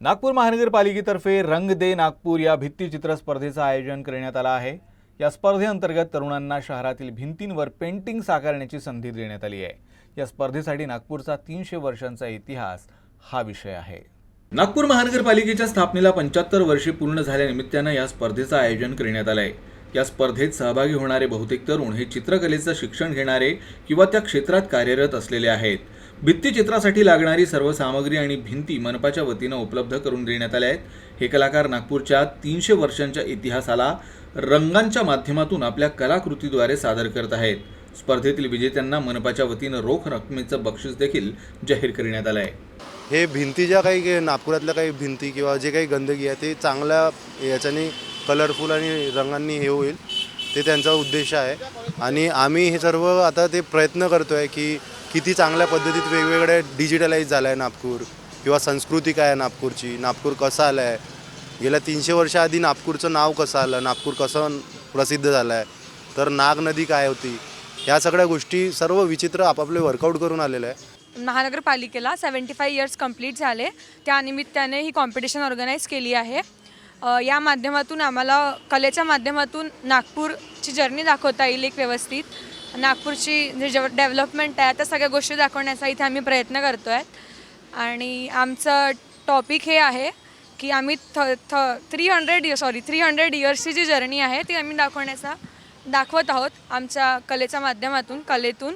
नागपूर महानगरपालिकेतर्फे रंग दे नागपूर या भित्तीचित्र स्पर्धेचं आयोजन करण्यात आलं आहे. या स्पर्धेअंतर्गत तरुणांना शहरातील भिंतींवर पेंटिंग साकारण्याची संधी देण्यात आली आहे. या स्पर्धेसाठी नागपूरचा तीनशे वर्षांचा इतिहास हा विषय आहे. नागपूर महानगरपालिकेच्या स्थापनेला पंच्याहत्तर वर्षे पूर्ण झाल्यानिमित्तानं या स्पर्धेचं आयोजन करण्यात आलं आहे या स्पर्धेत सहभागी होणारे बहुतेक तरुण हे चित्रकलेचं शिक्षण घेणारे किंवा त्या क्षेत्रात कार्यरत असलेले आहेत. भित्तिचित्रासाठी लागणारी सर्व सामग्री आणि भिंती मनपाच्या वतीनं उपलब्ध करून देण्यात आल्या आहेत. हे कलाकार नागपूरच्या तीनशे वर्षांच्या इतिहासाला रंगांच्या माध्यमातून आपल्या कलाकृतीद्वारे सादर करत आहेत. स्पर्धेतील विजेत्यांना मनपाच्या वतीनं रोख रकमेचं बक्षीस देखील जाहीर करण्यात आलं आहे. हे भिंती ज्या काही नागपुरातल्या काही भिंती किंवा जे काही गंदगी आहे ते चांगल्या याच्याने कलरफुल आणि रंगांनी हे होईल ते त्यांचा उद्देश आहे. आणि आम्ही हे सर्व आता ते प्रयत्न करतो आहे की किती चांगल्या पद्धतीत वेगवेगळे डिजिटलाईज झालं आहे नागपूर? किंवा संस्कृती काय आहे नागपूरची? नागपूर कसं आलं आहे गेल्या तीनशे वर्षाआधी नागपूरचं नाव कसं आलं? नागपूर कसं प्रसिद्ध झालं आहे तर नाग नदी काय होती? ह्या सगळ्या गोष्टी सर्व विचित्र आपापले वर्कआउट करून आलेलं आहे. महानगरपालिकेला सेवन्टी फाय इयर्स कंप्लीट झाले त्यानिमित्ताने ही कॉम्पिटिशन ऑर्गनाईज केली आहे. या माध्यमातून आम्हाला कलेच्या माध्यमातून नागपूरची जर्नी दाखवता येईल एक व्यवस्थित. नागपूरची जे जेव डेव्हलपमेंट आहे त्या सगळ्या गोष्टी दाखवण्याचा इथे आम्ही प्रयत्न करतो आहे आणि आमचं टॉपिक हे आहे की आम्ही थ थ three hundred year sorry three hundred इयर्सची जी जर्नी आहे ती आम्ही दाखवण्याचा दाखवत आहोत आमच्या कलेच्या माध्यमातून कलेतून.